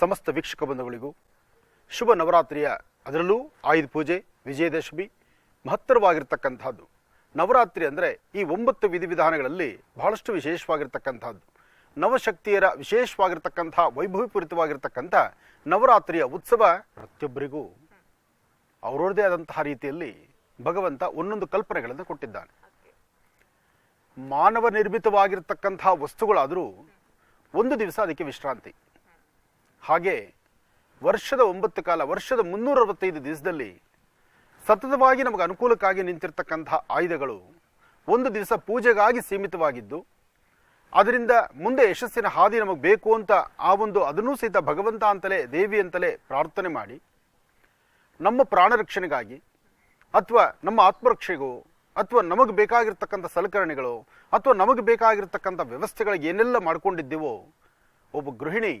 ಸಮಸ್ತ ವೀಕ್ಷಕ ಬಂಧುಗಳಿಗೂ ಶುಭ ನವರಾತ್ರಿಯ ಅದರಲ್ಲೂ ಆಯುಧ ಪೂಜೆ, ವಿಜಯದಶಮಿ ಮಹತ್ತರವಾಗಿರ್ತಕ್ಕಂಥದ್ದು. ನವರಾತ್ರಿ ಅಂದರೆ ಈ ಒಂಬತ್ತು ವಿಧಿವಿಧಾನಗಳಲ್ಲಿ ಬಹಳಷ್ಟು ವಿಶೇಷವಾಗಿರ್ತಕ್ಕಂಥದ್ದು. ನವಶಕ್ತಿಯರ ವಿಶೇಷವಾಗಿರ್ತಕ್ಕಂಥ ವೈಭವಪೂರಿತವಾಗಿರ್ತಕ್ಕಂಥ ನವರಾತ್ರಿಯ ಉತ್ಸವ ಪ್ರತಿಯೊಬ್ಬರಿಗೂ ಅವರವ್ರದೇ ಆದಂತಹ ರೀತಿಯಲ್ಲಿ ಭಗವಂತ ಒಂದೊಂದು ಕಲ್ಪನೆಗಳನ್ನು ಕೊಟ್ಟಿದ್ದಾನೆ. ಮಾನವ ನಿರ್ಮಿತವಾಗಿರ್ತಕ್ಕಂಥ ವಸ್ತುಗಳಾದರೂ ಒಂದು ದಿವಸ ಅದಕ್ಕೆ ವಿಶ್ರಾಂತಿ. ಹಾಗೆ ವರ್ಷದ ಒಂಬತ್ತು ಕಾಲ, ವರ್ಷದ ಮುನ್ನೂರ ಅರವತ್ತೈದು ದಿವಸದಲ್ಲಿ ಸತತವಾಗಿ ನಮಗೆ ಅನುಕೂಲಕ್ಕಾಗಿ ನಿಂತಿರ್ತಕ್ಕಂತಹ ಆಯುಧಗಳು ಒಂದು ದಿವಸ ಪೂಜೆಗಾಗಿ ಸೀಮಿತವಾಗಿದ್ದು, ಅದರಿಂದ ಮುಂದೆ ಯಶಸ್ಸಿನ ಹಾದಿ ನಮಗೆ ಬೇಕು ಅಂತ ಆ ಒಂದು ಅದನ್ನೂ ಸಹಿತ ಭಗವಂತ ಅಂತಲೇ, ದೇವಿ ಅಂತಲೇ ಪ್ರಾರ್ಥನೆ ಮಾಡಿ, ನಮ್ಮ ಪ್ರಾಣ ರಕ್ಷಣೆಗಾಗಿ ಅಥವಾ ನಮ್ಮ ಆತ್ಮರಕ್ಷೆಗೋ, ಅಥವಾ ನಮಗೆ ಬೇಕಾಗಿರ್ತಕ್ಕಂಥ ಸಲಕರಣೆಗಳು, ಅಥವಾ ನಮಗೆ ಬೇಕಾಗಿರ್ತಕ್ಕಂಥ ವ್ಯವಸ್ಥೆಗಳಿಗೆ ಏನೆಲ್ಲ ಮಾಡ್ಕೊಂಡಿದ್ದೀವೋ, ಒಬ್ಬ ಗೃಹಿಣಿ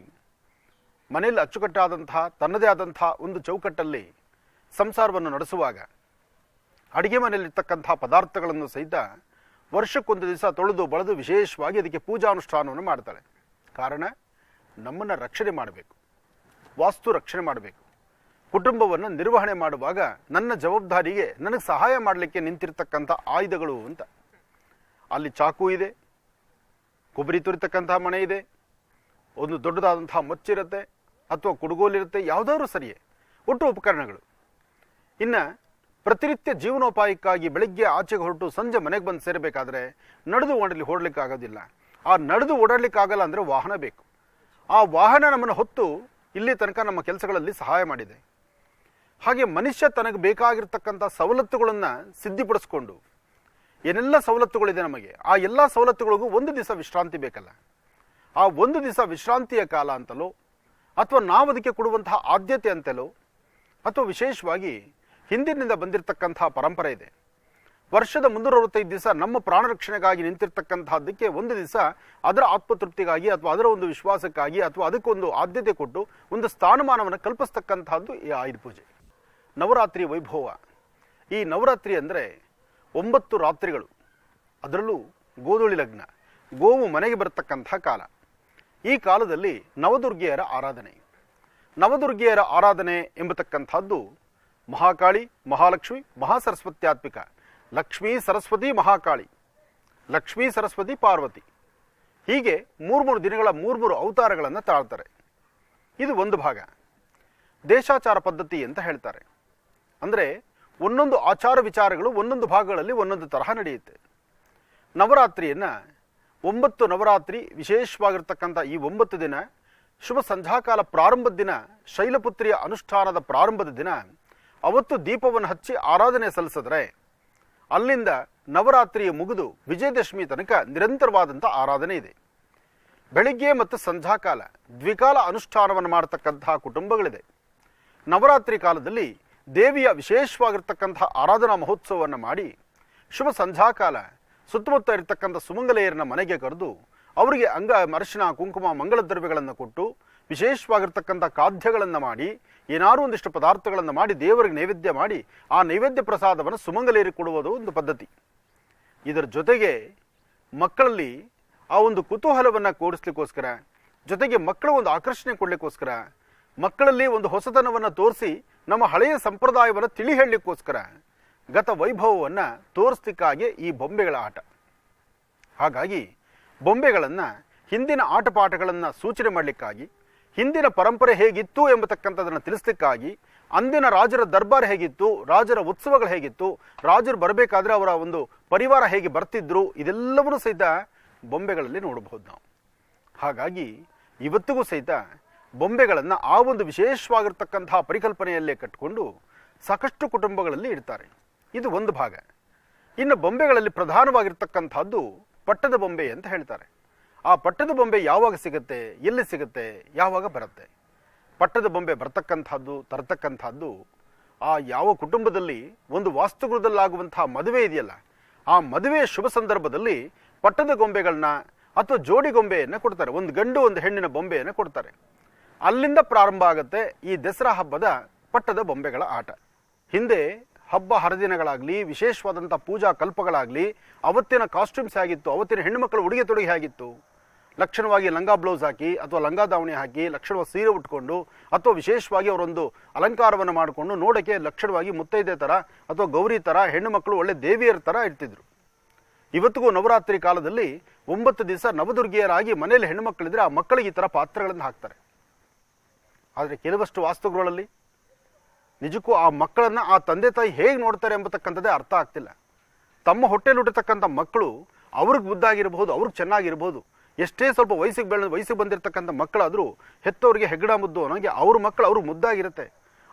ಮನೆಯಲ್ಲಿ ಅಚ್ಚುಕಟ್ಟಾದಂತಹ ತನ್ನದೇ ಆದಂತಹ ಒಂದು ಚೌಕಟ್ಟಲ್ಲಿ ಸಂಸಾರವನ್ನು ನಡೆಸುವಾಗ ಅಡಿಗೆ ಮನೆಯಲ್ಲಿರ್ತಕ್ಕಂಥ ಪದಾರ್ಥಗಳನ್ನು ಸಹಿತ ವರ್ಷಕ್ಕೊಂದು ದಿವಸ ತೊಳೆದು ಬಳದು ವಿಶೇಷವಾಗಿ ಅದಕ್ಕೆ ಪೂಜಾ ಅನುಷ್ಠಾನವನ್ನು ಮಾಡ್ತಾಳೆ ಕಾರಣ, ನಮ್ಮನ್ನು ರಕ್ಷಣೆ ಮಾಡಬೇಕು. ವಾಸ್ತು ರಕ್ಷಣೆ ಮಾಡಬೇಕು. ಕುಟುಂಬವನ್ನು ನಿರ್ವಹಣೆ ಮಾಡುವಾಗ ನನ್ನ ಜವಾಬ್ದಾರಿಗೆ ನನಗೆ ಸಹಾಯ ಮಾಡಲಿಕ್ಕೆ ನಿಂತಿರ್ತಕ್ಕಂಥ ಆಯುಧಗಳು ಅಂತ. ಅಲ್ಲಿ ಚಾಕು ಇದೆ, ಕೊಬ್ಬರಿ ತುರಿತಕ್ಕಂಥ ಮನೆ ಇದೆ, ಒಂದು ದೊಡ್ಡದಾದಂಥ ಮಚ್ಚಿರುತ್ತೆ ಅಥವಾ ಕುಡುಗೋಲಿರುತ್ತೆ, ಯಾವುದಾದ್ರೂ ಸರಿಯೇ. ಒಟ್ಟು ಉಪಕರಣಗಳು. ಇನ್ನು ಪ್ರತಿನಿತ್ಯ ಜೀವನೋಪಾಯಕ್ಕಾಗಿ ಬೆಳಗ್ಗೆ ಆಚೆಗೆ ಹೊರಟು ಸಂಜೆ ಮನೆಗೆ ಬಂದು ಸೇರಬೇಕಾದ್ರೆ ನಡೆದು ಓಡಲಿ ಓಡಲಿಕ್ಕೆ ಆಗೋದಿಲ್ಲ. ಆ ನಡೆದು ಓಡಾಡ್ಲಿಕ್ಕಾಗಲ್ಲ ಅಂದರೆ ವಾಹನ ಬೇಕು. ಆ ವಾಹನ ನಮ್ಮನ್ನು ಹೊತ್ತು ಇಲ್ಲಿ ತನಕ ನಮ್ಮ ಕೆಲಸಗಳಲ್ಲಿ ಸಹಾಯ ಮಾಡಿದೆ. ಹಾಗೆ ಮನುಷ್ಯ ತನಗೆ ಬೇಕಾಗಿರ್ತಕ್ಕಂಥ ಸವಲತ್ತುಗಳನ್ನು ಸಿದ್ಧಿಪಡಿಸ್ಕೊಂಡು, ಏನೆಲ್ಲ ಸವಲತ್ತುಗಳಿದೆ ನಮಗೆ, ಆ ಎಲ್ಲ ಸವಲತ್ತುಗಳಿಗೂ ಒಂದು ದಿವಸ ವಿಶ್ರಾಂತಿ ಬೇಕಲ್ಲ. ಆ ಒಂದು ದಿವಸ ವಿಶ್ರಾಂತಿಯ ಕಾಲ ಅಂತಲೋ ಅಥವಾ ನಾವು ಅದಕ್ಕೆ ಕೊಡುವಂತಹ ಆದ್ಯತೆ ಅಂತಲೋ, ಅಥವಾ ವಿಶೇಷವಾಗಿ ಹಿಂದಿನಿಂದ ಬಂದಿರತಕ್ಕಂತಹ ಪರಂಪರೆ ಇದೆ. ವರ್ಷದ ಮುನ್ನೂರ ಅರವತ್ತೈದು ದಿವಸ ನಮ್ಮ ಪ್ರಾಣ ರಕ್ಷಣೆಗಾಗಿ ನಿಂತಿರ್ತಕ್ಕಂತಹದ್ದಕ್ಕೆ ಒಂದು ದಿವಸ ಅದರ ಆತ್ಮತೃಪ್ತಿಗಾಗಿ ಅಥವಾ ಅದರ ಒಂದು ವಿಶ್ವಾಸಕ್ಕಾಗಿ ಅಥವಾ ಅದಕ್ಕೊಂದು ಆದ್ಯತೆ ಕೊಟ್ಟು ಒಂದು ಸ್ಥಾನಮಾನವನ್ನು ಕಲ್ಪಿಸ್ತಕ್ಕಂತಹದ್ದು ಈ ಆಯುಧ ಪೂಜೆ. ನವರಾತ್ರಿ ವೈಭವ. ಈ ನವರಾತ್ರಿ ಅಂದರೆ ಒಂಬತ್ತು ರಾತ್ರಿಗಳು. ಅದರಲ್ಲೂ ಗೋಧೂಳಿ ಲಗ್ನ. ಗೋವು ಮನೆಗೆ ಬರತಕ್ಕಂಥ ಕಾಲ. ಈ ಕಾಲದಲ್ಲಿ ನವದುರ್ಗೆಯರ ಆರಾಧನೆ. ನವದುರ್ಗೆಯರ ಆರಾಧನೆ ಎಂಬತಕ್ಕಂಥದ್ದು ಮಹಾಕಾಳಿ, ಮಹಾಲಕ್ಷ್ಮಿ, ಮಹಾಸರಸ್ವತ್ಯಾತ್ಮಿಕ, ಲಕ್ಷ್ಮೀ ಸರಸ್ವತಿ ಮಹಾಕಾಳಿ, ಲಕ್ಷ್ಮೀ ಸರಸ್ವತಿ ಪಾರ್ವತಿ. ಹೀಗೆ ಮೂರು ಮೂರು ದಿನಗಳ ಮೂರು ಮೂರು ಅವತಾರಗಳನ್ನು ತಾಳ್ತಾರೆ. ಇದು ಒಂದು ಭಾಗ. ದೇಶಾಚಾರ ಪದ್ಧತಿ ಅಂತ ಹೇಳ್ತಾರೆ. ಅಂದರೆ ಒಂದೊಂದು ಆಚಾರ ವಿಚಾರಗಳು ಒಂದೊಂದು ಭಾಗಗಳಲ್ಲಿ ಒಂದೊಂದು ತರಹ ನಡೆಯುತ್ತೆ. ನವರಾತ್ರಿಯನ್ನು ಒಂಬತ್ತು ನವರಾತ್ರಿ ವಿಶೇಷವಾಗಿರ್ತಕ್ಕಂಥ ಈ ಒಂಬತ್ತು ದಿನ ಶುಭ ಸಂಧ್ಯಾಕಾಲ ಪ್ರಾರಂಭದ ದಿನ ಶೈಲಪುತ್ರಿಯ ಅನುಷ್ಠಾನದ ಪ್ರಾರಂಭದ ದಿನ. ಅವತ್ತು ದೀಪವನ್ನು ಹಚ್ಚಿ ಆರಾಧನೆ ಸಲ್ಲಿಸಿದ್ರೆ ಅಲ್ಲಿಂದ ನವರಾತ್ರಿಯ ಮುಗಿದು ವಿಜಯದಶಮಿ ತನಕ ನಿರಂತರವಾದಂಥ ಆರಾಧನೆ ಇದೆ. ಬೆಳಿಗ್ಗೆ ಮತ್ತು ಸಂಧ್ಯಾಕಾಲ ದ್ವಿಕಾಲ ಅನುಷ್ಠಾನವನ್ನು ಮಾಡತಕ್ಕಂತಹ ಕುಟುಂಬಗಳಿದೆ. ನವರಾತ್ರಿ ಕಾಲದಲ್ಲಿ ದೇವಿಯ ವಿಶೇಷವಾಗಿರ್ತಕ್ಕಂತಹ ಆರಾಧನಾ ಮಹೋತ್ಸವವನ್ನು ಮಾಡಿ ಶುಭ ಸಂಧ್ಯಾಕಾಲ ಸುತ್ತಮುತ್ತ ಇರತಕ್ಕಂಥ ಸುಮಂಗಲೆಯರನ್ನ ಮನೆಗೆ ಕರೆದು ಅವರಿಗೆ ಅಂಗ ಅರಶಿನ ಕುಂಕುಮ ಮಂಗಳ ದ್ರವ್ಯಗಳನ್ನು ಕೊಟ್ಟು ವಿಶೇಷವಾಗಿರ್ತಕ್ಕಂಥ ಖಾದ್ಯಗಳನ್ನು ಮಾಡಿ ಏನಾರು ಒಂದಿಷ್ಟು ಪದಾರ್ಥಗಳನ್ನು ಮಾಡಿ ದೇವರಿಗೆ ನೈವೇದ್ಯ ಮಾಡಿ ಆ ನೈವೇದ್ಯ ಪ್ರಸಾದವನ್ನು ಸುಮಂಗಲೆಯರಿಗೆ ಕೊಡುವುದು ಒಂದು ಪದ್ಧತಿ. ಇದರ ಜೊತೆಗೆ ಮಕ್ಕಳಲ್ಲಿ ಆ ಒಂದು ಕುತೂಹಲವನ್ನು ಕೂಡಿಸ್ಲಿಕ್ಕೋಸ್ಕರ ಜೊತೆಗೆ ಮಕ್ಕಳ ಒಂದು ಆಕರ್ಷಣೆ ಕೊಡಲಿಕ್ಕೋಸ್ಕರ, ಮಕ್ಕಳಲ್ಲಿ ಒಂದು ಹೊಸತನವನ್ನು ತೋರಿಸಿ ನಮ್ಮ ಹಳೆಯ ಸಂಪ್ರದಾಯವನ್ನು ತಿಳಿ ಹೇಳಲಿಕ್ಕೋಸ್ಕರ ಗತ ವೈಭವವನ್ನು ತೋರಿಸ್ಲಿಕ್ಕಾಗಿ ಈ ಬೊಂಬೆಗಳ ಆಟ. ಹಾಗಾಗಿ ಬೊಂಬೆಗಳನ್ನು ಹಿಂದಿನ ಆಟಪಾಠಗಳನ್ನು ಸೂಚನೆ ಮಾಡಲಿಕ್ಕಾಗಿ, ಹಿಂದಿನ ಪರಂಪರೆ ಹೇಗಿತ್ತು ಎಂಬತಕ್ಕಂಥದ್ದನ್ನು ತಿಳಿಸ್ಲಿಕ್ಕಾಗಿ, ಅಂದಿನ ರಾಜರ ದರ್ಬಾರ್ ಹೇಗಿತ್ತು, ರಾಜರ ಉತ್ಸವಗಳು ಹೇಗಿತ್ತು, ರಾಜರು ಬರಬೇಕಾದ್ರೆ ಅವರ ಒಂದು ಪರಿವಾರ ಹೇಗೆ ಬರ್ತಿದ್ರು, ಇದೆಲ್ಲವನ್ನೂ ಸಹಿತ ಬೊಂಬೆಗಳಲ್ಲಿ ನೋಡಬಹುದು ನಾವು. ಹಾಗಾಗಿ ಇವತ್ತಿಗೂ ಸಹಿತ ಬೊಂಬೆಗಳನ್ನು ಆ ಒಂದು ವಿಶೇಷವಾಗಿರ್ತಕ್ಕಂತಹ ಪರಿಕಲ್ಪನೆಯಲ್ಲೇ ಕಟ್ಟಿಕೊಂಡು ಸಾಕಷ್ಟು ಕುಟುಂಬಗಳಲ್ಲಿ ಇಡ್ತಾರೆ. ಇದು ಒಂದು ಭಾಗ. ಇನ್ನು ಬೊಂಬೆಗಳಲ್ಲಿ ಪ್ರಧಾನವಾಗಿರ್ತಕ್ಕಂಥದ್ದು ಪಟ್ಟದ ಬೊಂಬೆ ಅಂತ ಹೇಳ್ತಾರೆ. ಆ ಪಟ್ಟದ ಬೊಂಬೆ ಯಾವಾಗ ಸಿಗುತ್ತೆ, ಎಲ್ಲಿ ಸಿಗುತ್ತೆ, ಯಾವಾಗ ಬರುತ್ತೆ? ಪಟ್ಟದ ಬೊಂಬೆ ಬರ್ತಕ್ಕಂಥದ್ದು, ತರತಕ್ಕಂಥದ್ದು ಆ ಯಾವ ಕುಟುಂಬದಲ್ಲಿ ಒಂದು ವಾಸ್ತುಗೃಹದಲ್ಲಾಗುವಂತಹ ಮದುವೆ ಇದೆಯಲ್ಲ, ಆ ಮದುವೆಯ ಶುಭ ಸಂದರ್ಭದಲ್ಲಿ ಪಟ್ಟದ ಗೊಂಬೆಗಳನ್ನ ಅಥವಾ ಜೋಡಿ ಗೊಂಬೆಯನ್ನು ಕೊಡ್ತಾರೆ. ಒಂದು ಗಂಡು, ಒಂದು ಹೆಣ್ಣಿನ ಬೊಂಬೆಯನ್ನು ಕೊಡ್ತಾರೆ. ಅಲ್ಲಿಂದ ಪ್ರಾರಂಭ ಆಗುತ್ತೆ ಈ ದಸರಾ ಹಬ್ಬದ ಪಟ್ಟದ ಬೊಂಬೆಗಳ ಆಟ. ಹಿಂದೆ ಹಬ್ಬ ಹರಿದಿನಗಳಾಗಲಿ, ವಿಶೇಷವಾದಂಥ ಪೂಜಾ ಕಲ್ಪಗಳಾಗಲಿ, ಅವತ್ತಿನ ಕಾಸ್ಟ್ಯೂಮ್ಸ್ ಆಗಿತ್ತು, ಅವತ್ತಿನ ಹೆಣ್ಣುಮಕ್ಕಳು ಉಡುಗೆ ತೊಡುಗೆ ಆಗಿತ್ತು. ಲಕ್ಷಣವಾಗಿ ಲಂಗ ಬ್ಲೌಸ್ ಹಾಕಿ, ಅಥವಾ ಲಂಗ ದಾವಣಿ ಹಾಕಿ ಲಕ್ಷಣವಾಗಿ ಸೀರೆ ಉಟ್ಕೊಂಡು, ಅಥವಾ ವಿಶೇಷವಾಗಿ ಅವರೊಂದು ಅಲಂಕಾರವನ್ನು ಮಾಡಿಕೊಂಡು ನೋಡೋಕ್ಕೆ ಲಕ್ಷಣವಾಗಿ ಮುತ್ತೈದೆ ಥರ, ಅಥವಾ ಗೌರಿ ಥರ ಹೆಣ್ಣು ಮಕ್ಕಳು ಒಳ್ಳೆ ದೇವಿಯರ ಥರ ಇರ್ತಿದ್ರು. ಇವತ್ತಿಗೂ ನವರಾತ್ರಿ ಕಾಲದಲ್ಲಿ ಒಂಬತ್ತು ದಿವಸ ನವದುರ್ಗಿಯರಾಗಿ ಮನೆಯಲ್ಲಿ ಹೆಣ್ಣುಮಕ್ಕಳಿದ್ರೆ ಆ ಮಕ್ಕಳಿಗೆ ಈ ಥರ ಪಾತ್ರಗಳನ್ನು ಹಾಕ್ತಾರೆ. ಆದರೆ ಕೆಲವಷ್ಟು ವಾಸ್ತುಗಳಲ್ಲಿ ನಿಜಕ್ಕೂ ಆ ಮಕ್ಕಳನ್ನ ಆ ತಂದೆ ತಾಯಿ ಹೇಗೆ ನೋಡ್ತಾರೆ ಎಂಬತಕ್ಕಂಥದ್ದೇ ಅರ್ಥ ಆಗ್ತಿಲ್ಲ. ತಮ್ಮ ಹೊಟ್ಟೆಲಿ ಹುಟ್ಟತಕ್ಕಂಥ ಮಕ್ಕಳು ಅವ್ರಿಗೆ ಬುದ್ಧಾಗಿರ್ಬೋದು ಅವ್ರಿಗೆ ಚೆನ್ನಾಗಿರ್ಬೋದು ಎಷ್ಟೇ ಸ್ವಲ್ಪ ವಯಸ್ಸಿಗೆ ಬೆಳೆದ, ವಯಸ್ಸಿಗೆ ಬಂದಿರತಕ್ಕಂಥ ಮಕ್ಕಳಾದರೂ ಹೆತ್ತವರಿಗೆ ಹೆಗ್ಗಡ ಮುದ್ದು ಅನ್ನೋಂಗೆ ಅವ್ರ ಮಕ್ಕಳು ಅವ್ರಿಗೆ ಮುದ್ದಾಗಿರುತ್ತೆ.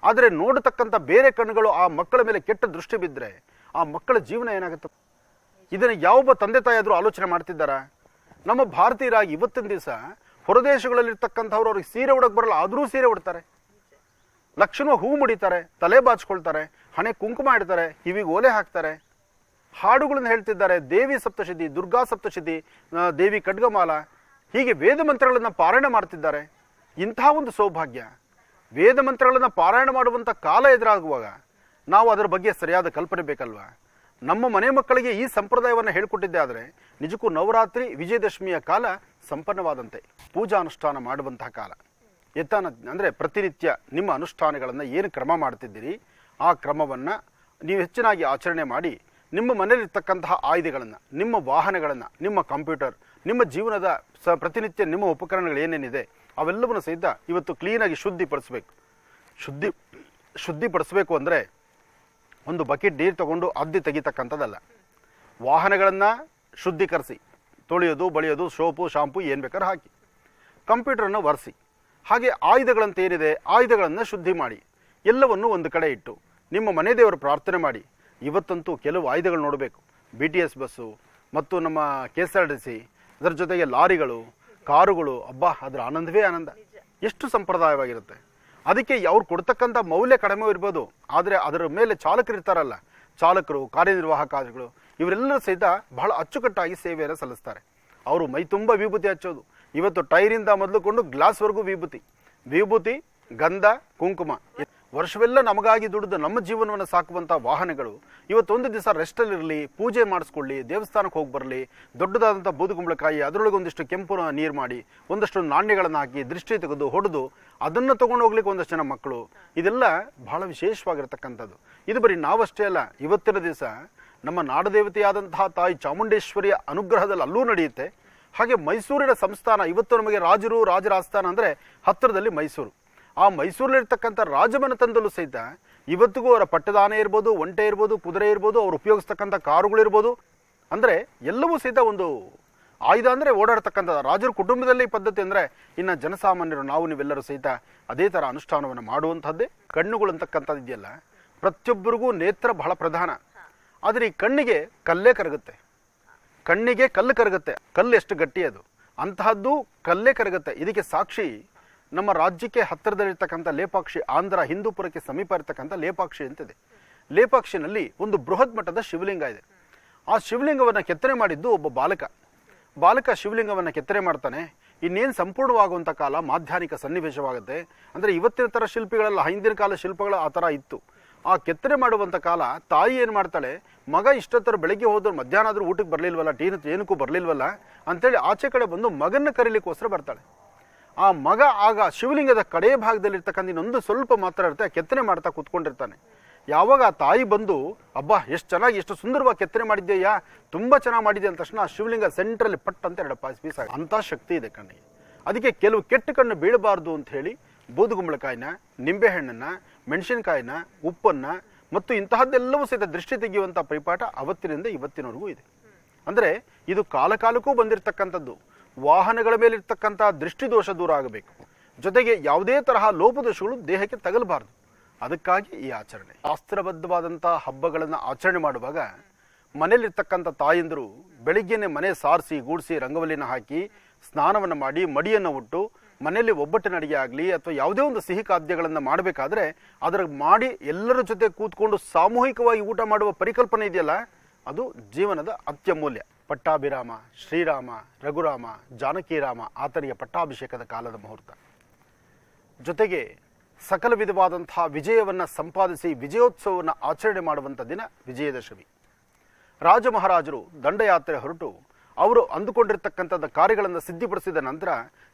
ಆದರೆ ನೋಡತಕ್ಕಂಥ ಬೇರೆ ಕಣ್ಣುಗಳು ಆ ಮಕ್ಕಳ ಮೇಲೆ ಕೆಟ್ಟ ದೃಷ್ಟಿ ಬಿದ್ದರೆ ಆ ಮಕ್ಕಳ ಜೀವನ ಏನಾಗುತ್ತೆ? ಇದನ್ನು ಯಾವೊಬ್ಬ ತಂದೆ ತಾಯಿ ಆದರೂ ಆಲೋಚನೆ ಮಾಡ್ತಿದ್ದಾರಾ? ನಮ್ಮ ಭಾರತೀಯರಾಗಿ ಇವತ್ತಿನ ದಿವಸ ಹೊರದೇಶಗಳಲ್ಲಿರ್ತಕ್ಕಂಥವ್ರು ಅವ್ರಿಗೆ ಸೀರೆ ಉಡಕ್ಕೆ ಬರಲ್ಲ, ಆದರೂ ಸೀರೆ ಉಡ್ತಾರೆ. ಲಕ್ಷಣ ಹೂ ಮುಡಿತಾರೆ, ತಲೆ ಬಾಚ್ಕೊಳ್ತಾರೆ, ಹಣೆ ಕುಂಕುಮ ಇಡ್ತಾರೆ, ಕಿವಿಗೆ ಓಲೆ ಹಾಕ್ತಾರೆ. ಹಾಡುಗಳನ್ನು ಹೇಳ್ತಿದ್ದಾರೆ, ದೇವಿ ಸಪ್ತಶತಿ, ದುರ್ಗಾ ಸಪ್ತಶತಿ ದೇವಿ ಖಡ್ಗಮಾಲ. ಹೀಗೆ ವೇದ ಮಂತ್ರಗಳನ್ನು ಪಾರಾಯಣ ಮಾಡ್ತಿದ್ದಾರೆ. ಇಂತಹ ಒಂದು ಸೌಭಾಗ್ಯ. ವೇದ ಮಂತ್ರಗಳನ್ನು ಪಾರಾಯಣ ಮಾಡುವಂಥ ಕಾಲ ಎದುರಾಗುವಾಗ ನಾವು ಅದರ ಬಗ್ಗೆ ಸರಿಯಾದ ಕಲ್ಪನೆ ಬೇಕಲ್ವಾ? ನಮ್ಮ ಮನೆ ಮಕ್ಕಳಿಗೆ ಈ ಸಂಪ್ರದಾಯವನ್ನು ಹೇಳಿಕೊಟ್ಟಿದ್ದೆ ಆದರೆ ನಿಜಕ್ಕೂ ನವರಾತ್ರಿ ವಿಜಯದಶಮಿಯ ಕಾಲ ಸಂಪನ್ನವಾದಂತೆ. ಪೂಜಾ ಅನುಷ್ಠಾನ ಮಾಡುವಂತಹ ಕಾಲ. ಯಥಾನ ಅಂದರೆ ಪ್ರತಿನಿತ್ಯ ನಿಮ್ಮ ಅನುಷ್ಠಾನಗಳನ್ನು ಏನು ಕ್ರಮ ಮಾಡ್ತಿದ್ದೀರಿ, ಆ ಕ್ರಮವನ್ನು ನೀವು ಹೆಚ್ಚಿನಾಗಿ ಆಚರಣೆ ಮಾಡಿ, ನಿಮ್ಮ ಮನೆಯಲ್ಲಿರ್ತಕ್ಕಂತಹ ಆಯುಧಗಳನ್ನು, ನಿಮ್ಮ ವಾಹನಗಳನ್ನು, ನಿಮ್ಮ ಕಂಪ್ಯೂಟರ್, ನಿಮ್ಮ ಜೀವನದ ಸ ಪ್ರತಿನಿತ್ಯ ನಿಮ್ಮ ಉಪಕರಣಗಳು ಏನೇನಿದೆ, ಅವೆಲ್ಲವನ್ನು ಸಹಿತ ಇವತ್ತು ಕ್ಲೀನಾಗಿ ಶುದ್ಧಿಪಡಿಸ್ಬೇಕು. ಶುದ್ಧಿ ಶುದ್ಧಿಪಡಿಸ್ಬೇಕು ಅಂದರೆ ಒಂದು ಬಕೆಟ್ ನೀರು ತಗೊಂಡು ಅದ್ದಿ ತೆಗಿತಕ್ಕಂಥದ್ದಲ್ಲ. ವಾಹನಗಳನ್ನು ಶುದ್ಧೀಕರಿಸಿ, ತೊಳೆಯೋದು, ಬಳಿಯೋದು, ಸೋಪು ಶಾಂಪು ಏನು ಬೇಕಾದ್ರೂ ಹಾಕಿ. ಕಂಪ್ಯೂಟರನ್ನು ಒರೆಸಿ. ಹಾಗೆ ಆಯುಧಗಳಂತ ಏನಿದೆ ಆಯುಧಗಳನ್ನು ಶುದ್ಧಿ ಮಾಡಿ. ಎಲ್ಲವನ್ನು ಒಂದು ಕಡೆ ಇಟ್ಟು, ನಿಮ್ಮ ಮನೆ ದೇವರು ಪ್ರಾರ್ಥನೆ ಮಾಡಿ. ಇವತ್ತಂತೂ ಕೆಲವು ಆಯುಧಗಳು ನೋಡಬೇಕು. ಬಿ ಟಿ ಎಸ್ ಬಸ್ಸು, ಮತ್ತು ನಮ್ಮ K S R T C ಅದರ ಜೊತೆಗೆ ಲಾರಿಗಳು, ಕಾರುಗಳು, ಅಬ್ಬಾ, ಅದರ ಆನಂದವೇ ಆನಂದ. ಎಷ್ಟು ಸಂಪ್ರದಾಯವಾಗಿರುತ್ತೆ. ಅದಕ್ಕೆ ಅವ್ರು ಕೊಡ್ತಕ್ಕಂಥ ಮೌಲ್ಯ ಕಡಿಮೆ ಇರ್ಬೋದು. ಆದರೆ ಅದರ ಮೇಲೆ ಚಾಲಕರು ಇರ್ತಾರಲ್ಲ, ಚಾಲಕರು ಕಾರ್ಯನಿರ್ವಾಹಕಾರಿಗಳು ಇವರೆಲ್ಲರೂ ಸಹಿತ ಬಹಳ ಅಚ್ಚುಕಟ್ಟಾಗಿ ಸೇವೆಯನ್ನು ಸಲ್ಲಿಸ್ತಾರೆ. ಅವರು ಮೈ ತುಂಬ ವಿಭೂತಿ ಹಚ್ಚೋದು. ಇವತ್ತು ಟೈರಿಂದ ಮೊದಲುಕೊಂಡು ಗ್ಲಾಸ್ವರೆಗೂ ವಿಭೂತಿ. ವಿಭೂತಿ, ಗಂಧ, ಕುಂಕುಮ. ವರ್ಷವೆಲ್ಲ ನಮಗಾಗಿ ದುಡಿದು ನಮ್ಮ ಜೀವನವನ್ನು ಸಾಕುವಂಥ ವಾಹನಗಳು. ಇವತ್ತೊಂದು ದಿವಸ ರೆಸ್ಟಲ್ಲಿರಲಿ, ಪೂಜೆ ಮಾಡಿಸ್ಕೊಳ್ಳಿ, ದೇವಸ್ಥಾನಕ್ಕೆ ಹೋಗಿ ಬರಲಿ, ದೊಡ್ಡದಾದಂಥ ಬೂದುಗುಂಬಳಕಾಯಿ, ಅದರೊಳಗೆ ಒಂದಿಷ್ಟು ಕೆಂಪು ನೀರು ಮಾಡಿ, ಒಂದಷ್ಟು ನಾಣ್ಯಗಳನ್ನು ಹಾಕಿ ದೃಷ್ಟಿ ತೆಗೆದು ಹೊಡೆದು ಅದನ್ನು ತಗೊಂಡು ಹೋಗ್ಲಿಕ್ಕೆ ಒಂದಷ್ಟು ಜನ ಮಕ್ಕಳು. ಇದೆಲ್ಲ ಬಹಳ ವಿಶೇಷವಾಗಿರ್ತಕ್ಕಂಥದ್ದು. ಇದು ಬರೀ ನಾವಷ್ಟೇ ಅಲ್ಲ, ಇವತ್ತಿನ ದಿವಸ ನಮ್ಮ ನಾಡದೇವತೆಯಾದಂತಹ ತಾಯಿ ಚಾಮುಂಡೇಶ್ವರಿಯ ಅನುಗ್ರಹದಲ್ಲಿ ಅಲ್ಲೂ ನಡೆಯುತ್ತೆ. ಹಾಗೆ ಮೈಸೂರಿನ ಸಂಸ್ಥಾನ, ಇವತ್ತು ನಮಗೆ ರಾಜರು ರಾಜರ ಆಸ್ಥಾನ ಅಂದರೆ ಹತ್ತಿರದಲ್ಲಿ ಮೈಸೂರು. ಆ ಮೈಸೂರಲ್ಲಿರ್ತಕ್ಕಂಥ ರಾಜಮನೆತನದಲ್ಲೂ ಸಹಿತ ಇವತ್ತಿಗೂ ಅವರ ಪಟ್ಟದಾನೆ ಇರ್ಬೋದು, ಒಂಟೆ ಇರ್ಬೋದು, ಕುದುರೆ ಇರ್ಬೋದು, ಅವ್ರು ಉಪಯೋಗಿಸ್ತಕ್ಕಂಥ ಕಾರುಗಳಿರ್ಬೋದು ಅಂದರೆ ಎಲ್ಲವೂ ಸಹಿತ ಒಂದು ಆಯುಧ ಅಂದರೆ ಓಡಾಡ್ತಕ್ಕಂಥ ರಾಜರ ಕುಟುಂಬದಲ್ಲಿ ಪದ್ಧತಿ ಅಂದರೆ ಇನ್ನು ಜನಸಾಮಾನ್ಯರು, ನಾವು ನೀವೆಲ್ಲರೂ ಸಹಿತ ಅದೇ ಥರ ಅನುಷ್ಠಾನವನ್ನು ಮಾಡುವಂಥದ್ದೇ ಕಣ್ಣುಗಳು ಅಂತಕ್ಕಂಥದ್ದು ಇದೆಯಲ್ಲ ಪ್ರತಿಯೊಬ್ಬರಿಗೂ ನೇತ್ರ ಬಹಳ ಪ್ರಧಾನ. ಆದರೆ ಈ ಕಣ್ಣಿಗೆ ಕಲ್ಲೇ ಕರಗುತ್ತೆ. ಕಣ್ಣಿಗೆ ಕಲ್ಲು ಕರಗುತ್ತೆ. ಕಲ್ಲು ಎಷ್ಟು ಗಟ್ಟಿ ಅದು. ಅಂತಹದ್ದು ಕಲ್ಲೇ ಕರಗುತ್ತೆ. ಇದಕ್ಕೆ ಸಾಕ್ಷಿ ನಮ್ಮ ರಾಜ್ಯಕ್ಕೆ ಹತ್ತಿರದಲ್ಲಿರ್ತಕ್ಕಂಥ ಲೇಪಾಕ್ಷಿ, ಆಂಧ್ರ, ಹಿಂದೂಪುರಕ್ಕೆ ಸಮೀಪ ಇರತಕ್ಕಂಥ ಲೇಪಾಕ್ಷಿ ಅಂತಿದೆ. ಲೇಪಾಕ್ಷಿನಲ್ಲಿ ಒಂದು ಬೃಹತ್ ಮಟ್ಟದ ಶಿವಲಿಂಗ ಇದೆ. ಆ ಶಿವಲಿಂಗವನ್ನು ಕೆತ್ತನೆ ಮಾಡಿದ್ದು ಒಬ್ಬ ಬಾಲಕ. ಬಾಲಕ ಶಿವಲಿಂಗವನ್ನು ಕೆತ್ತನೆ ಮಾಡ್ತಾನೆ. ಇನ್ನೇನು ಸಂಪೂರ್ಣವಾಗುವಂಥ ಕಾಲ ಮಾಧ್ಯಾನಿಕ ಸನ್ನಿವೇಶವಾಗುತ್ತೆ. ಅಂದರೆ ಇವತ್ತಿನ ಥರ ಶಿಲ್ಪಿಗಳೆಲ್ಲ, ಹಿಂದಿನ ಕಾಲ ಶಿಲ್ಪಗಳು ಆ ಥರ ಇತ್ತು. ಆ ಕೆತ್ತನೆ ಮಾಡುವಂಥ ಕಾಲ ತಾಯಿ ಏನು ಮಾಡ್ತಾಳೆ? ಮಗ ಇಷ್ಟೊತ್ತರ ಬೆಳಗ್ಗೆ ಹೋದ್ರು, ಮಧ್ಯಾಹ್ನ ಆದರೂ ಊಟಕ್ಕೆ ಬರಲಿಲ್ವಲ್ಲ ಟೀನ ಏನಕ್ಕೂ ಬರಲಿಲ್ವಲ್ಲ ಅಂತೇಳಿ ಆಚೆ ಕಡೆ ಬಂದು ಮಗನ್ನ ಕರೀಲಿಕ್ಕೋಸ್ಕರ ಬರ್ತಾಳೆ. ಆ ಮಗ ಆಗ ಶಿವಲಿಂಗದ ಕಡೆ ಭಾಗದಲ್ಲಿರ್ತಕ್ಕಂಥ ಇನ್ನೊಂದು ಸ್ವಲ್ಪ ಮಾತ್ರ ಇರುತ್ತೆ ಕೆತ್ತನೆ ಮಾಡ್ತಾ ಕೂತ್ಕೊಂಡಿರ್ತಾನೆ. ಯಾವಾಗ ಆ ತಾಯಿ ಬಂದು, ಅಬ್ಬಾ, ಎಷ್ಟು ಚೆನ್ನಾಗಿ, ಎಷ್ಟು ಸುಂದರವಾಗಿ ಕೆತ್ತನೆ ಮಾಡಿದ್ಯಾ ತುಂಬ ಚೆನ್ನಾಗಿ ಮಾಡಿದೆ ಅಂದ ತಕ್ಷಣ ಆ ಶಿವಲಿಂಗ ಸೆಂಟ್ರಲ್ಲಿ ಪಟ್ ಅಂತ ಎರಡು ಪಾಸ್ ಪೀಸ್ ಅಂಥ ಶಕ್ತಿ ಇದೆ ಕಣ್ಣಿಗೆ. ಅದಕ್ಕೆ ಕೆಲವು ಕೆಟ್ಟ ಕಣ್ಣು ಬೀಳಬಾರ್ದು ಅಂತ ಹೇಳಿ, ಬೂದುಗುಂಬಳಕಾಯಿನ, ನಿಂಬೆಹಣ್ಣನ್ನು, ಮೆಣಸಿನಕಾಯಿನ, ಉಪ್ಪನ್ನ ಮತ್ತು ಇಂತಹದ್ದೆಲ್ಲವೂ ಸಹಿತ ದೃಷ್ಟಿ ತೆಗೆಯುವಂಥ ಪರಿಪಾಠ ಅವತ್ತಿನಿಂದ ಇವತ್ತಿನವರೆಗೂ ಇದೆ. ಅಂದರೆ ಇದು ಕಾಲಕಾಲಕ್ಕೂ ಬಂದಿರತಕ್ಕಂಥದ್ದು. ವಾಹನಗಳ ಮೇಲಿರ್ತಕ್ಕಂಥ ದೃಷ್ಟಿದೋಷ ದೂರ ಆಗಬೇಕು. ಜೊತೆಗೆ ಯಾವುದೇ ತರಹ ಲೋಪದೋಷಗಳು ದೇಹಕ್ಕೆ ತಗಲಬಾರದು. ಅದಕ್ಕಾಗಿ ಈ ಆಚರಣೆ. ಶಾಸ್ತ್ರಬದ್ಧವಾದಂಥ ಹಬ್ಬಗಳನ್ನು ಆಚರಣೆ ಮಾಡುವಾಗ ಮನೆಯಲ್ಲಿರ್ತಕ್ಕಂಥ ತಾಯಂದರು ಬೆಳಿಗ್ಗೆನೆ ಮನೆ ಸಾರಿಸಿ ಗೂಡಿಸಿ ರಂಗವಲ್ಲಿನ ಹಾಕಿ ಸ್ನಾನವನ್ನು ಮಾಡಿ ಮಡಿಯನ್ನು ಉಟ್ಟು ಮನೆಯಲ್ಲಿ ಒಬ್ಬಟ್ಟಿನ ಅಡಿಗೆ ಆಗಲಿ ಅಥವಾ ಯಾವುದೇ ಒಂದು ಸಿಹಿ ಖಾದ್ಯಗಳನ್ನು ಮಾಡಬೇಕಾದ್ರೆ ಅದರ ಮಾಡಿ ಎಲ್ಲರ ಜೊತೆ ಕೂತ್ಕೊಂಡು ಸಾಮೂಹಿಕವಾಗಿ ಊಟ ಮಾಡುವ ಪರಿಕಲ್ಪನೆ ಇದೆಯಲ್ಲ, ಅದು ಜೀವನದ ಅತ್ಯಮೂಲ್ಯ. ಪಟ್ಟಾಭಿರಾಮ, ಶ್ರೀರಾಮ, ರಘುರಾಮ, ಜಾನಕಿರಾಮ ಆತನಿಗೆ ಪಟ್ಟಾಭಿಷೇಕದ ಕಾಲದ ಮುಹೂರ್ತ. ಜೊತೆಗೆ ಸಕಲ ವಿಧವಾದಂತಹ ವಿಜಯವನ್ನು ಸಂಪಾದಿಸಿ ವಿಜಯೋತ್ಸವವನ್ನು ಆಚರಣೆ ಮಾಡುವಂಥ ದಿನ ವಿಜಯದಶಮಿ. ರಾಜಮಹಾರಾಜರು ದಂಡಯಾತ್ರೆ ಹೊರಟು ಅವರು ಅಂದುಕೊಂಡಿರ್ತಕ್ಕಂಥದ್ದು ಕಾರ್ಯಗಳನ್ನು ಸಿದ್ಧಿಪಡಿಸಿದ ನಂತರ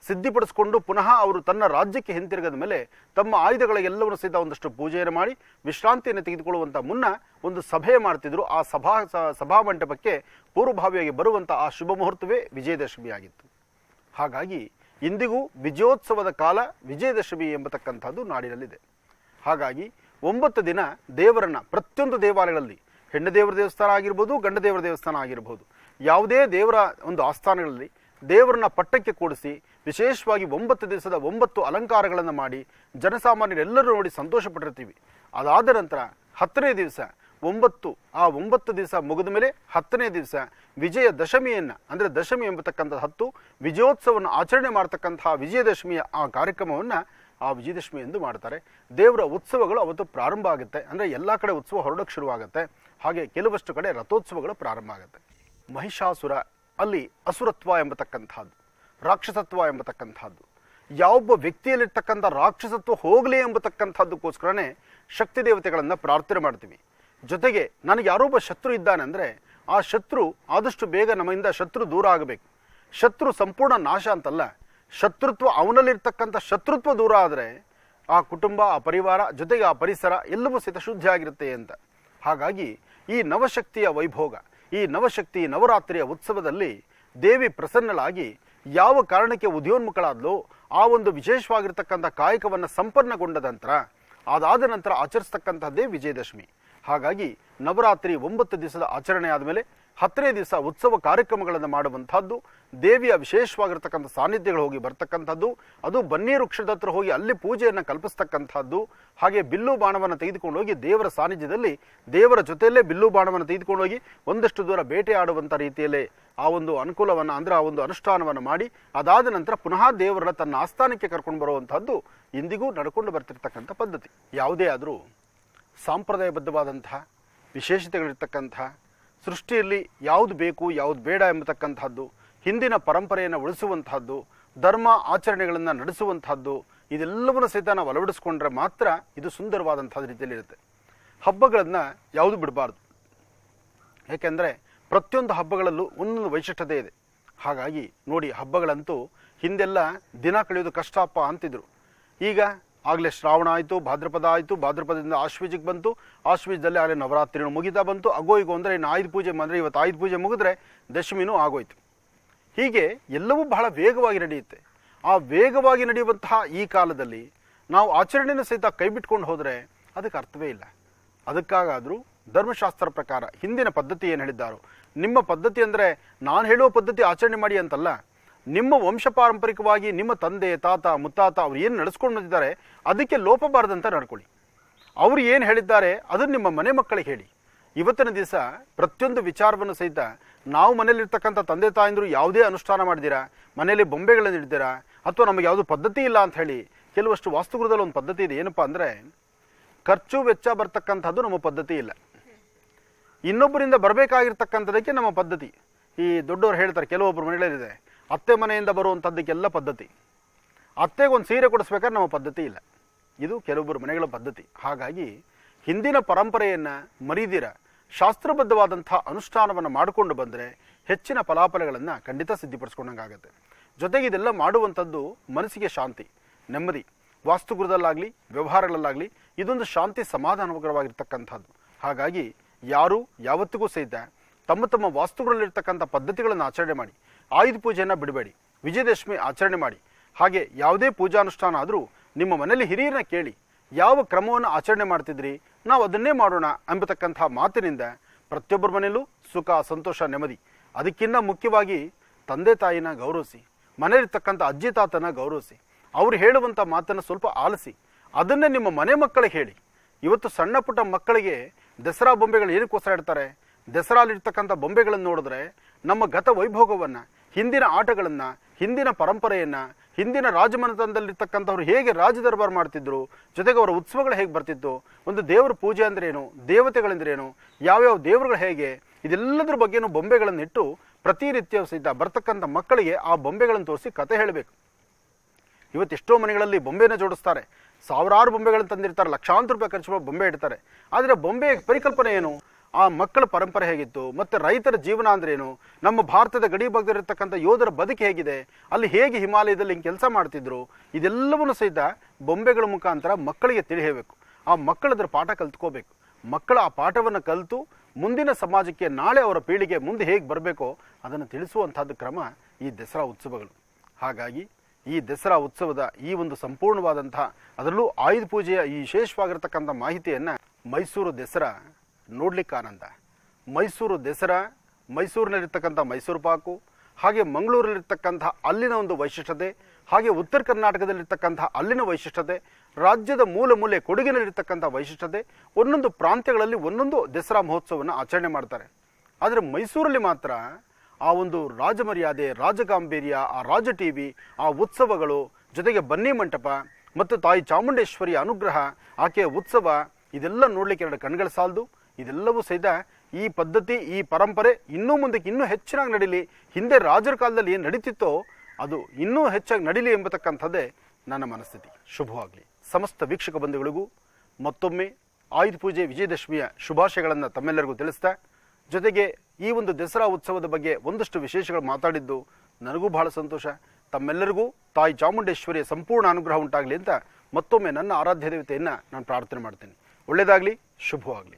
ಸಿದ್ಧಿಪಡಿಸಿಕೊಂಡು ಪುನಃ ಅವರು ತನ್ನ ರಾಜ್ಯಕ್ಕೆ ಹಿಂತಿರುಗದ ಮೇಲೆ ತಮ್ಮ ಆಯುಧಗಳ ಎಲ್ಲವನ್ನು ಸಹಿತ ಒಂದಷ್ಟು ಪೂಜೆಯನ್ನು ಮಾಡಿ ವಿಶ್ರಾಂತಿಯನ್ನು ತೆಗೆದುಕೊಳ್ಳುವಂಥ ಮುನ್ನ ಒಂದು ಸಭೆ ಮಾಡ್ತಿದ್ರು. ಆ ಸಭಾ ಸಭಾ ಮಂಟಪಕ್ಕೆ ಪೂರ್ವಭಾವಿಯಾಗಿ ಬರುವಂಥ ಆ ಶುಭ ಮುಹೂರ್ತವೇ ವಿಜಯದಶಮಿ ಆಗಿತ್ತು. ಹಾಗಾಗಿ ಇಂದಿಗೂ ವಿಜಯೋತ್ಸವದ ಕಾಲ ವಿಜಯದಶಮಿ ಎಂಬತಕ್ಕಂಥದ್ದು ನಾಡಿನಲ್ಲಿದೆ. ಹಾಗಾಗಿ ಒಂಬತ್ತು ದಿನ ದೇವರನ್ನ ಪ್ರತಿಯೊಂದು ದೇವಾಲಯಗಳಲ್ಲಿ ಹೆಣ್ಣು ದೇವರ ದೇವಸ್ಥಾನ ಆಗಿರ್ಬೋದು, ಗಂಡ ದೇವರ ದೇವಸ್ಥಾನ ಆಗಿರ್ಬೋದು ಯಾವುದೇ ದೇವರ ಒಂದು ಆಸ್ಥಾನಗಳಲ್ಲಿ ದೇವರನ್ನ ಪಟ್ಟಕ್ಕೆ ಕೂಡಿಸಿ ವಿಶೇಷವಾಗಿ ಒಂಬತ್ತು ದಿವಸದ ಒಂಬತ್ತು ಅಲಂಕಾರಗಳನ್ನು ಮಾಡಿ ಜನಸಾಮಾನ್ಯರೆಲ್ಲರೂ ನೋಡಿ ಸಂತೋಷಪಟ್ಟಿರ್ತೀವಿ. ಅದಾದ ನಂತರ ಹತ್ತನೇ ದಿವಸ ಒಂಬತ್ತು, ಆ ಒಂಬತ್ತು ದಿವಸ ಮುಗಿದ ಮೇಲೆ ಹತ್ತನೇ ದಿವಸ ವಿಜಯ ದಶಮಿಯನ್ನು, ಅಂದರೆ ದಶಮಿ ಎಂಬತಕ್ಕಂಥ ಹತ್ತು, ವಿಜಯೋತ್ಸವವನ್ನು ಆಚರಣೆ ಮಾಡ್ತಕ್ಕಂತಹ ವಿಜಯದಶಮಿಯ ಆ ಕಾರ್ಯಕ್ರಮವನ್ನು ಆ ವಿಜಯದಶಮಿ ಎಂದು ಮಾಡ್ತಾರೆ. ದೇವರ ಉತ್ಸವಗಳು ಅವತ್ತು ಪ್ರಾರಂಭ ಆಗುತ್ತೆ. ಅಂದರೆ ಎಲ್ಲ ಕಡೆ ಉತ್ಸವ ಹೊರಡೋಕ್ಕೆ ಶುರುವಾಗುತ್ತೆ. ಹಾಗೆ ಕೆಲವಷ್ಟು ಕಡೆ ರಥೋತ್ಸವಗಳು ಪ್ರಾರಂಭ ಆಗುತ್ತೆ. ಮಹಿಷಾಸುರ ಅಲ್ಲಿ ಅಸುರತ್ವ ಎಂಬತಕ್ಕಂಥದ್ದು, ರಾಕ್ಷಸತ್ವ ಎಂಬತಕ್ಕಂಥದ್ದು. ಯಾವೊಬ್ಬ ವ್ಯಕ್ತಿಯಲ್ಲಿರ್ತಕ್ಕಂಥ ರಾಕ್ಷಸತ್ವ ಹೋಗಲಿ ಎಂಬತಕ್ಕಂಥದ್ದಕ್ಕೋಸ್ಕರನೇ ಶಕ್ತಿ ದೇವತೆಗಳನ್ನು ಪ್ರಾರ್ಥನೆ ಮಾಡ್ತೀವಿ. ಜೊತೆಗೆ ನನಗೆ ಯಾರೊಬ್ಬ ಶತ್ರು ಇದ್ದಾನೆ ಅಂದರೆ ಆ ಶತ್ರು ಆದಷ್ಟು ಬೇಗ ನಮ್ಮಿಂದ ಶತ್ರು ದೂರ ಆಗಬೇಕು. ಶತ್ರು ಸಂಪೂರ್ಣ ನಾಶ ಅಂತಲ್ಲ, ಶತ್ರುತ್ವ ಅವನಲ್ಲಿರ್ತಕ್ಕಂಥ ಶತ್ರುತ್ವ ದೂರ ಆದರೆ ಆ ಕುಟುಂಬ, ಆ ಪರಿವಾರ, ಜೊತೆಗೆ ಆ ಪರಿಸರ ಎಲ್ಲವೂ ಸಹಿತ ಶುದ್ಧಿಯಾಗಿರುತ್ತೆ ಆಗಿರುತ್ತೆ ಅಂತ. ಹಾಗಾಗಿ ಈ ನವಶಕ್ತಿಯ ವೈಭೋಗ ಈ ನವಶಕ್ತಿ ನವರಾತ್ರಿಯ ಉತ್ಸವದಲ್ಲಿ ದೇವಿ ಪ್ರಸನ್ನಳಾಗಿ ಯಾವ ಕಾರಣಕ್ಕೆ ಉದಯೋನ್ಮುಖಳಾದ್ಲೋ ಆ ಒಂದು ವಿಶೇಷವಾಗಿರ್ತಕ್ಕಂಥ ಕಾಯಕವನ್ನು ಸಂಪನ್ನಗೊಂಡ ನಂತರ, ಅದಾದ ನಂತರ ಆಚರಿಸ್ತಕ್ಕಂಥದ್ದೇ ವಿಜಯದಶಮಿ. ಹಾಗಾಗಿ ನವರಾತ್ರಿ ಒಂಬತ್ತು ದಿವಸದ ಆಚರಣೆ ಆದಮೇಲೆ ಹತ್ತನೇ ದಿವಸ ಉತ್ಸವ ಕಾರ್ಯಕ್ರಮಗಳನ್ನು ಮಾಡುವಂಥದ್ದು, ದೇವಿಯ ವಿಶೇಷವಾಗಿರ್ತಕ್ಕಂಥ ಸಾನ್ನಿಧ್ಯಗಳು ಹೋಗಿ ಬರ್ತಕ್ಕಂಥದ್ದು, ಅದು ಬನ್ನಿ ವೃಕ್ಷದ ಹತ್ರ ಹೋಗಿ ಅಲ್ಲಿ ಪೂಜೆಯನ್ನು ಕಲ್ಪಿಸ್ತಕ್ಕಂಥದ್ದು, ಹಾಗೆ ಬಿಲ್ಲು ಬಾಣವನ್ನು ತೆಗೆದುಕೊಂಡು ಹೋಗಿ ದೇವರ ಸಾನ್ನಿಧ್ಯದಲ್ಲಿ ದೇವರ ಜೊತೆಯಲ್ಲೇ ಬಿಲ್ಲು ಬಾಣವನ್ನು ತೆಗೆದುಕೊಂಡು ಹೋಗಿ ಒಂದಷ್ಟು ದೂರ ಬೇಟೆಯಾಡುವಂಥ ರೀತಿಯಲ್ಲೇ ಆ ಒಂದು ಅನುಕೂಲವನ್ನು, ಅಂದರೆ ಆ ಒಂದು ಅನುಷ್ಠಾನವನ್ನು ಮಾಡಿ, ಅದಾದ ನಂತರ ಪುನಃ ದೇವರನ್ನ ತನ್ನ ಆಸ್ಥಾನಕ್ಕೆ ಕರ್ಕೊಂಡು ಬರುವಂಥದ್ದು ಇಂದಿಗೂ ನಡ್ಕೊಂಡು ಬರ್ತಿರ್ತಕ್ಕಂಥ ಪದ್ಧತಿ. ಯಾವುದೇ ಆದರೂ ಸಾಂಪ್ರದಾಯಬದ್ಧವಾದಂಥ ವಿಶೇಷತೆಗಳಿರ್ತಕ್ಕಂತಹ ಸೃಷ್ಟಿಯಲ್ಲಿ ಯಾವುದು ಬೇಕು, ಯಾವುದು ಬೇಡ ಎಂಬತಕ್ಕಂಥದ್ದು, ಹಿಂದಿನ ಪರಂಪರೆಯನ್ನು ಉಳಿಸುವಂತಹದ್ದು ಧರ್ಮ ಆಚರಣೆಗಳನ್ನು ನಡೆಸುವಂತಹದ್ದು ಇದೆಲ್ಲವನ್ನು ಸಹಿತ ನಾವು ಅಳವಡಿಸ್ಕೊಂಡ್ರೆ ಮಾತ್ರ ಇದು ಸುಂದರವಾದಂಥ ರೀತಿಯಲ್ಲಿರುತ್ತೆ ಹಬ್ಬಗಳನ್ನು ಯಾವುದು ಬಿಡಬಾರ್ದು. ಏಕೆಂದರೆ ಪ್ರತಿಯೊಂದು ಹಬ್ಬಗಳಲ್ಲೂ ಒಂದೊಂದು ವೈಶಿಷ್ಟ್ಯತೆ ಇದೆ. ಹಾಗಾಗಿ ನೋಡಿ ಹಬ್ಬಗಳಂತೂ ಹಿಂದೆಲ್ಲ ದಿನ ಕಳೆಯೋದು ಕಷ್ಟಪ್ಪ ಅಂತಿದ್ರು. ಈಗ ಆಗಲೇ ಶ್ರಾವಣ ಆಯಿತು, ಭಾದ್ರಪದ ಆಯಿತು ಭಾದ್ರಪದದಿಂದ ಆಶ್ವೀಜಿಗೆ ಬಂತು. ಆಶ್ವೀಜದಲ್ಲಿ ಆಗಲೇ ನವರಾತ್ರಿನೂ ಮುಗಿತಾ ಬಂತು. ಅಗೋ ಈಗ ಅಂದರೆ ಇನ್ನು ಆಯುಧ ಪೂಜೆ, ಅಂದರೆ ಇವತ್ತು ಆಯುಧ ಪೂಜೆ ಮುಗಿದ್ರೆ ದಶಮಿನೂ ಆಗೋಯ್ತು. ಹೀಗೆ ಎಲ್ಲವೂ ಬಹಳ ವೇಗವಾಗಿ ನಡೆಯುತ್ತೆ. ಆ ವೇಗವಾಗಿ ನಡೆಯುವಂತಹ ಈ ಕಾಲದಲ್ಲಿ ನಾವು ಆಚರಣೆಯನ್ನು ಸಹಿತ ಕೈ ಬಿಟ್ಕೊಂಡು ಹೋದರೆ ಅದಕ್ಕೆ ಅರ್ಥವೇ ಇಲ್ಲ. ಅದಕ್ಕಾಗಾದರೂ ಧರ್ಮಶಾಸ್ತ್ರ ಪ್ರಕಾರ ಹಿಂದಿನ ಪದ್ಧತಿ ಏನು ಹೇಳಿದ್ದಾರೋ, ನಿಮ್ಮ ಪದ್ಧತಿ ಅಂದರೆ ನಾನು ಹೇಳುವ ಪದ್ಧತಿ ಆಚರಣೆ ಮಾಡಿ ಅಂತಲ್ಲ ನಿಮ್ಮ ವಂಶ ಪಾರಂಪರಿಕವಾಗಿ ನಿಮ್ಮ ತಂದೆ, ತಾತ, ಮುತ್ತಾತ ಅವ್ರು ಏನು ನಡೆಸ್ಕೊಂಡು ಬಂದಿದ್ದಾರೆ ಅದಕ್ಕೆ ಲೋಪ ಬಾರದಂತ ನಡ್ಕೊಳ್ಳಿ. ಅವರು ಏನು ಹೇಳಿದ್ದಾರೆ, ಅದನ್ನು ನಿಮ್ಮ ಮನೆ ಮಕ್ಕಳಿಗೆ ಹೇಳಿ. ಇವತ್ತಿನ ದಿವಸ ಪ್ರತಿಯೊಂದು ವಿಚಾರವನ್ನು ಸಹಿತ ನಾವು ಮನೇಲಿರ್ತಕ್ಕಂಥ ತಂದೆ, ತಾಯಂದರು ಯಾವುದೇ ಅನುಷ್ಠಾನ ಮಾಡಿದ್ದೀರಾ, ಮನೆಯಲ್ಲಿ ಬೊಂಬೆಗಳನ್ನು ಇಡ್ತೀರಾ, ಅಥವಾ ನಮಗೆ ಯಾವುದು ಪದ್ಧತಿ ಇಲ್ಲ ಅಂತ ಹೇಳಿ, ಕೆಲವಷ್ಟು ವಾಸ್ತುಗೃಹದಲ್ಲಿ ಒಂದು ಪದ್ಧತಿ ಇದೆ, ಏನಪ್ಪ ಅಂದರೆ ಖರ್ಚು ವೆಚ್ಚ ಬರ್ತಕ್ಕಂಥದ್ದು ನಮ್ಮ ಪದ್ಧತಿ ಇಲ್ಲ. ಇನ್ನೊಬ್ಬರಿಂದ ಬರಬೇಕಾಗಿರ್ತಕ್ಕಂಥದಕ್ಕೆ ನಮ್ಮ ಪದ್ಧತಿ. ಈ ದೊಡ್ಡವರು ಹೇಳ್ತಾರೆ ಕೆಲವೊಬ್ಬರು ಮನೆಗಳಿದೆ ಅತ್ತೆ ಮನೆಯಿಂದ ಬರುವಂಥದ್ದಕ್ಕೆಲ್ಲ ಪದ್ಧತಿ. ಅತ್ತೆಗೆ ಒಂದು ಸೀರೆ ಕೊಡಿಸ್ಬೇಕಾದ್ರೆ ನಮ್ಮ ಪದ್ಧತಿ ಇಲ್ಲ. ಇದು ಕೆಲವೊಬ್ಬರು ಮನೆಗಳ ಪದ್ಧತಿ. ಹಾಗಾಗಿ ಹಿಂದಿನ ಪರಂಪರೆಯನ್ನು ಮರೀದಿರ ಶಾಸ್ತ್ರಬದ್ಧವಾದಂಥ ಅನುಷ್ಠಾನವನ್ನು ಮಾಡಿಕೊಂಡು ಬಂದರೆ ಹೆಚ್ಚಿನ ಫಲಾಫಲಗಳನ್ನು ಖಂಡಿತ ಸಿದ್ಧಿಪಡಿಸ್ಕೊಂಡಂಗಾಗತ್ತೆ. ಜೊತೆಗೆ ಇದೆಲ್ಲ ಮಾಡುವಂಥದ್ದು ಮನಸ್ಸಿಗೆ ಶಾಂತಿ, ನೆಮ್ಮದಿ, ವಾಸ್ತುಗೃಹದಲ್ಲಾಗಲಿ, ವ್ಯವಹಾರಗಳಲ್ಲಾಗಲಿ ಇದೊಂದು ಶಾಂತಿ ಸಮಾಧಾನಕರವಾಗಿರ್ತಕ್ಕಂಥದ್ದು. ಹಾಗಾಗಿ ಯಾರು ಯಾವತ್ತಿಗೂ ಸಹಿತ ತಮ್ಮ ತಮ್ಮ ವಾಸ್ತುಗಳಲ್ಲಿರ್ತಕ್ಕಂಥ ಪದ್ಧತಿಗಳನ್ನು ಆಚರಣೆ ಮಾಡಿ ಆಯುಧ ಪೂಜೆಯನ್ನು ಬಿಡಬೇಡಿ, ವಿಜಯದಶಮಿ ಆಚರಣೆ ಮಾಡಿ. ಹಾಗೆ ಯಾವುದೇ ಪೂಜಾನುಷ್ಠಾನ ಆದರೂ ನಿಮ್ಮ ಮನೆಯಲ್ಲಿ ಹಿರಿಯರನ್ನ ಕೇಳಿ, ಯಾವ ಕ್ರಮವನ್ನು ಆಚರಣೆ ಮಾಡ್ತಿದ್ರಿ, ನಾವು ಅದನ್ನೇ ಮಾಡೋಣ ಎಂಬತಕ್ಕಂಥ ಮಾತಿನಿಂದ ಪ್ರತಿಯೊಬ್ಬರ ಮನೆಯಲ್ಲೂ ಸುಖ, ಸಂತೋಷ, ನೆಮ್ಮದಿ. ಅದಕ್ಕಿಂತ ಮುಖ್ಯವಾಗಿ ತಂದೆ ತಾಯಿನ ಗೌರವಿಸಿ, ಮನೆಯಲ್ಲಿರ್ತಕ್ಕಂಥ ಅಜ್ಜಿ ತಾತನ ಗೌರವಿಸಿ, ಅವ್ರು ಹೇಳುವಂಥ ಮಾತನ್ನು ಸ್ವಲ್ಪ ಆಲಿಸಿ, ಅದನ್ನೇ ನಿಮ್ಮ ಮನೆ ಮಕ್ಕಳಿಗೆ ಹೇಳಿ. ಇವತ್ತು ಸಣ್ಣ ಪುಟ್ಟ ಮಕ್ಕಳಿಗೆ ದಸರಾ ಬೊಂಬೆಗಳು ಏನಕ್ಕೋಸ್ಕರ ಇಡ್ತಾರೆ? ದಸರಾಲಿರ್ತಕ್ಕಂಥ ಬೊಂಬೆಗಳನ್ನು ನೋಡಿದ್ರೆ ನಮ್ಮ ಗತ ವೈಭೋಗವನ್ನು ಹಿಂದಿನ ಆಟಗಳನ್ನು, ಹಿಂದಿನ ಪರಂಪರೆಯನ್ನು, ಹಿಂದಿನ ರಾಜಮನೆತನದಲ್ಲಿರ್ತಕ್ಕಂಥವ್ರು ಹೇಗೆ ರಾಜ ದರ್ಬಾರ್ ಮಾಡ್ತಿದ್ರು, ಜೊತೆಗೆ ಅವರ ಉತ್ಸವಗಳು ಹೇಗೆ ಬರ್ತಿತ್ತು, ಒಂದು ದೇವರ ಪೂಜೆ ಅಂದ್ರೇನು, ದೇವತೆಗಳೆಂದ್ರೇನು, ಯಾವ್ಯಾವ ದೇವರುಗಳು ಹೇಗೆ, ಇದೆಲ್ಲದ್ರ ಬಗ್ಗೆನೂ ಬೊಂಬೆಗಳನ್ನು ಇಟ್ಟು ಪ್ರತಿನಿತ್ಯ ಸಹಿತ ಬರ್ತಕ್ಕಂಥ ಮಕ್ಕಳಿಗೆ ಆ ಬೊಂಬೆಗಳನ್ನು ತೋರಿಸಿ ಕತೆ ಹೇಳಬೇಕು. ಇವತ್ತು ಎಷ್ಟೋ ಮನೆಗಳಲ್ಲಿ ಬೊಂಬೆನ ಜೋಡಿಸ್ತಾರೆ. ಸಾವಿರಾರು ಬೊಂಬೆಗಳನ್ನು ತಂದಿರ್ತಾರೆ, ಲಕ್ಷಾಂತರ ರೂಪಾಯಿ ಖರ್ಚು ಬೊಂಬೆ ಇಡ್ತಾರೆ. ಆದರೆ ಬೊಂಬೆಯ ಪರಿಕಲ್ಪನೆ ಏನು? ಆ ಮಕ್ಕಳ ಪರಂಪರೆ ಹೇಗಿತ್ತು, ಮತ್ತು ರೈತರ ಜೀವನ ಅಂದ್ರೇನು ನಮ್ಮ ಭಾರತದ ಗಡಿ ಭಾಗದಲ್ಲಿರ್ತಕ್ಕಂಥ ಯೋಧರ ಬದುಕು ಹೇಗಿದೆ? ಅಲ್ಲಿ ಹೇಗೆ ಹಿಮಾಲಯದಲ್ಲಿ ಹಿಂಗೆ ಕೆಲಸ ಮಾಡ್ತಿದ್ರು? ಇದೆಲ್ಲವನ್ನು ಸಹಿತ ಬೊಂಬೆಗಳ ಮುಖಾಂತರ ಮಕ್ಕಳಿಗೆ ತಿಳಿ ಆ ಮಕ್ಕಳದ್ರ ಪಾಠ ಕಲ್ತ್ಕೋಬೇಕು. ಮಕ್ಕಳ ಆ ಪಾಠವನ್ನು ಕಲಿತು ಮುಂದಿನ ಸಮಾಜಕ್ಕೆ ನಾಳೆ ಅವರ ಪೀಳಿಗೆ ಮುಂದೆ ಹೇಗೆ ಬರಬೇಕೋ ಅದನ್ನು ತಿಳಿಸುವಂಥದ್ದು ಕ್ರಮ ಈ ದಸರಾ ಉತ್ಸವಗಳು. ಹಾಗಾಗಿ ಈ ದಸರಾ ಉತ್ಸವದ ಈ ಒಂದು ಸಂಪೂರ್ಣವಾದಂತಹ ಅದರಲ್ಲೂ ಆಯುಧ ಪೂಜೆಯ ಈ ವಿಶೇಷವಾಗಿರ್ತಕ್ಕಂಥ ಮಾಹಿತಿಯನ್ನು ಮೈಸೂರು ದಸರಾ ನೋಡ್ಲಿಕ್ಕೆ ಆನಂದ. ಮೈಸೂರು ದಸರಾ, ಮೈಸೂರಿನಲ್ಲಿರ್ತಕ್ಕಂಥ ಮೈಸೂರು ಪಾಕು, ಹಾಗೆ ಮಂಗಳೂರಲ್ಲಿರ್ತಕ್ಕಂಥ ಅಲ್ಲಿನ ಒಂದು ವೈಶಿಷ್ಟ್ಯತೆ, ಹಾಗೆ ಉತ್ತರ ಕರ್ನಾಟಕದಲ್ಲಿರ್ತಕ್ಕಂಥ ಅಲ್ಲಿನ ವೈಶಿಷ್ಟ್ಯತೆ, ರಾಜ್ಯದ ಮೂಲೆ ಮೂಲೆ ಕೊಡಗಿನಲ್ಲಿರ್ತಕ್ಕಂಥ ವೈಶಿಷ್ಟ್ಯತೆ, ಒಂದೊಂದು ಪ್ರಾಂತ್ಯಗಳಲ್ಲಿ ಒಂದೊಂದು ದಸರಾ ಮಹೋತ್ಸವವನ್ನು ಆಚರಣೆ ಮಾಡ್ತಾರೆ. ಆದರೆ ಮೈಸೂರಲ್ಲಿ ಮಾತ್ರ ಆ ಒಂದು ರಾಜಮರ್ಯಾದೆ, ರಾಜಗಾಂಭೀರ್ಯ, ಆ ರಾಜ ಟಿವಿ ಆ ಉತ್ಸವಗಳು, ಜೊತೆಗೆ ಬನ್ನಿ ಮಂಟಪ ಮತ್ತು ತಾಯಿ ಚಾಮುಂಡೇಶ್ವರಿಯ ಅನುಗ್ರಹ, ಆಕೆಯ ಉತ್ಸವ, ಇದೆಲ್ಲ ನೋಡಲಿಕ್ಕೆ ಎರಡು ಕಣ್ಗಳ ಸಾಲದು. ಇದೆಲ್ಲವೂ ಸಹಿತ ಈ ಪದ್ಧತಿ, ಈ ಪರಂಪರೆ ಇನ್ನೂ ಮುಂದಕ್ಕೆ ಇನ್ನೂ ಹೆಚ್ಚಿನಾಗಿ ನಡೀಲಿ. ಹಿಂದೆ ರಾಜರ ಕಾಲದಲ್ಲಿ ಏನು ನಡೀತಿತ್ತೋ ಅದು ಇನ್ನೂ ಹೆಚ್ಚಾಗಿ ನಡೀಲಿ ಎಂಬತಕ್ಕಂಥದ್ದೇ ನನ್ನ ಮನಸ್ಥಿತಿ. ಶುಭವಾಗಲಿ. ಸಮಸ್ತ ವೀಕ್ಷಕ ಬಂಧುಗಳಿಗೂ ಮತ್ತೊಮ್ಮೆ ಆಯುಧ ಪೂಜೆ ವಿಜಯದಶಮಿಯ ಶುಭಾಶಯಗಳನ್ನು ತಮ್ಮೆಲ್ಲರಿಗೂ ತಿಳಿಸ್ತಾ, ಜೊತೆಗೆ ಈ ಒಂದು ದಸರಾ ಉತ್ಸವದ ಬಗ್ಗೆ ಒಂದಷ್ಟು ವಿಶೇಷಗಳು ಮಾತಾಡಿದ್ದು ನನಗೂ ಬಹಳ ಸಂತೋಷ. ತಮ್ಮೆಲ್ಲರಿಗೂ ತಾಯಿ ಚಾಮುಂಡೇಶ್ವರಿಯ ಸಂಪೂರ್ಣ ಅನುಗ್ರಹ ಉಂಟಾಗಲಿ ಅಂತ ಮತ್ತೊಮ್ಮೆ ನನ್ನ ಆರಾಧ್ಯ ದೇವತೆಯನ್ನು ನಾನು ಪ್ರಾರ್ಥನೆ ಮಾಡ್ತೇನೆ. ಒಳ್ಳೆಯದಾಗಲಿ, ಶುಭವಾಗಲಿ.